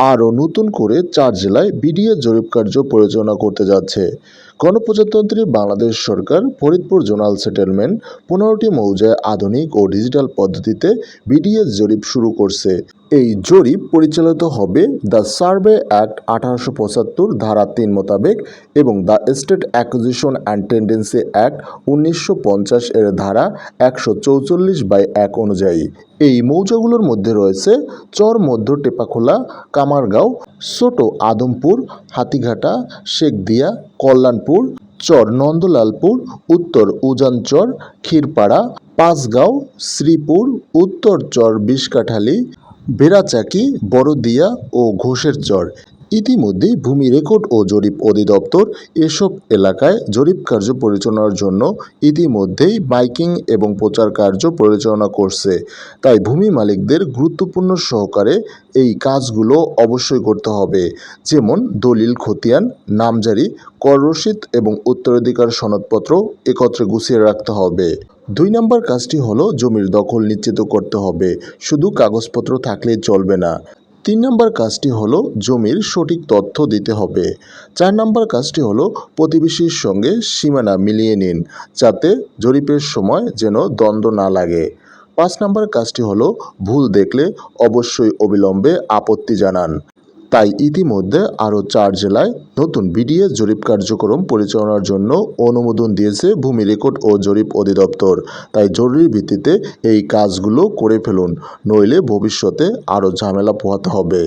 আরও নতুন করে চার জেলায় বিডিএ জরিপ কার্য পরিচালনা করতে যাচ্ছে। গণপ্রজাতন্ত্রী বাংলাদেশ সরকার, ফরিদপুর জোনাল সেটেলমেন্ট, পনেরোটি মৌজায় আধুনিক ও ডিজিটাল পদ্ধতিতে বিডিএস জরিপ শুরু করছে। এই জরিপ পরিচালিত হবে দ্য সার্ভে অ্যাক্ট আঠারোশো পঁচাত্তর, ধারা তিন মোতাবেক এবং the state acquisition and tenancy act উনিশশো পঞ্চাশ এর ধারা একশো চৌচল্লিশ বাই এক অনুযায়ী। এই মৌজাগুলোর মধ্যে রয়েছে চর মধ্য টেপাখোলা, কামারগাঁও, ছোট আদমপুর, হাতিঘাটা, শেখদিয়া, কল্যাণপুর, চর নন্দলালপুর, উত্তর উজানচর, ক্ষীরপাড়া, পাঁচগাঁও, শ্রীপুর, উত্তর চর বিষকাঠালী বেড়াচাকি বড়দিয়া ও ঘোষের চর ইতিমধ্যেই ভূমি রেকর্ড ও জরিপ অধিদপ্তর এসব এলাকায় জরিপ কার্য পরিচালনার জন্য ইতিমধ্যেই মাইকিং এবং প্রচার কার্য পরিচালনা করছে। তাই ভূমি মালিকদের গুরুত্বপূর্ণ সহকারে এই কাজগুলো অবশ্যই করতে হবে। যেমন দলিল খতিয়ান, নামজারি, কর রসিদ এবং উত্তরাধিকার সনদপত্র একত্রে গুছিয়ে রাখতে হবে। দুই নম্বর কাজটি হলো জমির দখল নিশ্চিত করতে হবে। শুধু কাগজপত্র থাকলে চলবে না। তিন নম্বর কাজটি হলো জমির সঠিক তথ্য দিতে হবে। চার নম্বর কাজটি হলো প্রতিবেশীর সঙ্গে সীমানা মিলিয়ে নিন যাতে জরিপের সময় যেন দ্বন্দ্ব না লাগে। পাঁচ নম্বর কাজটি হলো ভুল দেখলে অবশ্যই অবিলম্বে আপত্তি জানান। তাই ইতিমধ্যে আরও চার জেলায় নতুন বিডিএস জরিপ কার্যক্রম পরিচালনার জন্য অনুমোদন দিয়েছে ভূমি রেকর্ড ও জরিপ অধিদপ্তর। তাই জরুরি ভিত্তিতে এই কাজগুলো করে ফেলুন, নইলে ভবিষ্যতে আরও ঝামেলা পোহাতে হবে।